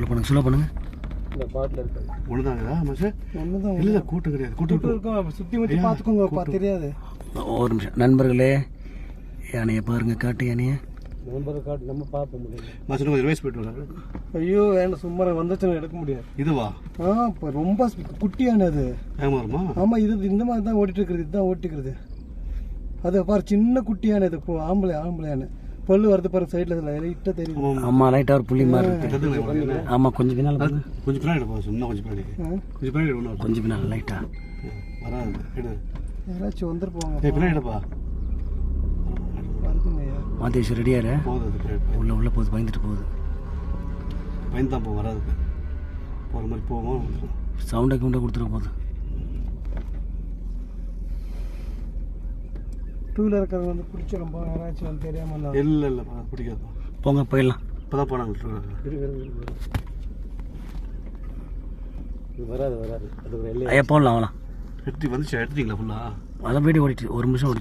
சொல்ல பண்ணுங்க சொல்ல பண்ணுங்க. இந்த பாட்டில் இருக்கு. மாஸ்டர் ஒன்றுதான் இல்ல கூட்டம் கிடையாது கூட்டம் இருக்கும். சுற்றி முற்றி பார்த்துக்கோங்க பா தெரியாது. ஒரு நிமிஷம். நண்பர்களே யானையை பாருங்க காட்டு யானையை. நம்பரை காட்டு நம்ம பார்க்க முடியல மாஸ்டர் கொஞ்சம் ரிவைஸ் போயிட்டு வராரு ஐயோ வேண்டாம் சும்மா வந்துச்சுன்னு எடுக்க முடியாது. இதுவா? ஆ இப்போ ரொம்ப குட்டியான அது. வருமா? ஆமாம் இது இந்த மாதிரி தான் ஓட்டிட்டு இருக்கிறது இதுதான் ஓட்டிக்கிறது. அது பாரு சின்ன குட்டியான இது ஆம்பளை ஆம்பளையான பல்லு வருது பாரு சைடில் லைட்டாக தெரியுது. ஆமா ஆமா. லைட்டா ஒரு புள்ளி மாதிரி இருக்கு? ஆமா கொஞ்சம் பின்னால. கொஞ்சம் பின்னாடி எடுப்பா இன்னும் கொஞ்சம் பின்னாடி கொஞ்சம் பின்னாடி ஒன்றும் கொஞ்சம் பின்னால லைட்டா வராது எடு யாராச்சும் வந்துட்டு போவாங்க. ஏய் பின்னாடி ஐயா. மாதேஷ் ரெடியாரு உள்ள உள்ள போகுது பயந்துட்டு போகுது. பயந்து தான் போகும் வராதுக்கு போகிற மாதிரி போவோம் சவுண்டை கவுண்டை கொடுத்துட போகுது. டூ வீலர் இருக்கிறவங்க வந்து பிடிச்சிடும் போ யாராச்சும் வந்து தெரியாமல் இருந்தா? இல்லை இல்லைப்பா பிடிக்காதுப்பா போங்க போயிடலாம். இப்போ தான் போனாங்க வராது வராது. அது ஒரு ஐயா போடலாம் அவலாம் எடுத்து வந்துச்சு? எடுத்தீங்களா ஃபுல்லாக அதை போயிட்டு ஓடிட்டு ஒரு நிமிஷம் ஓடி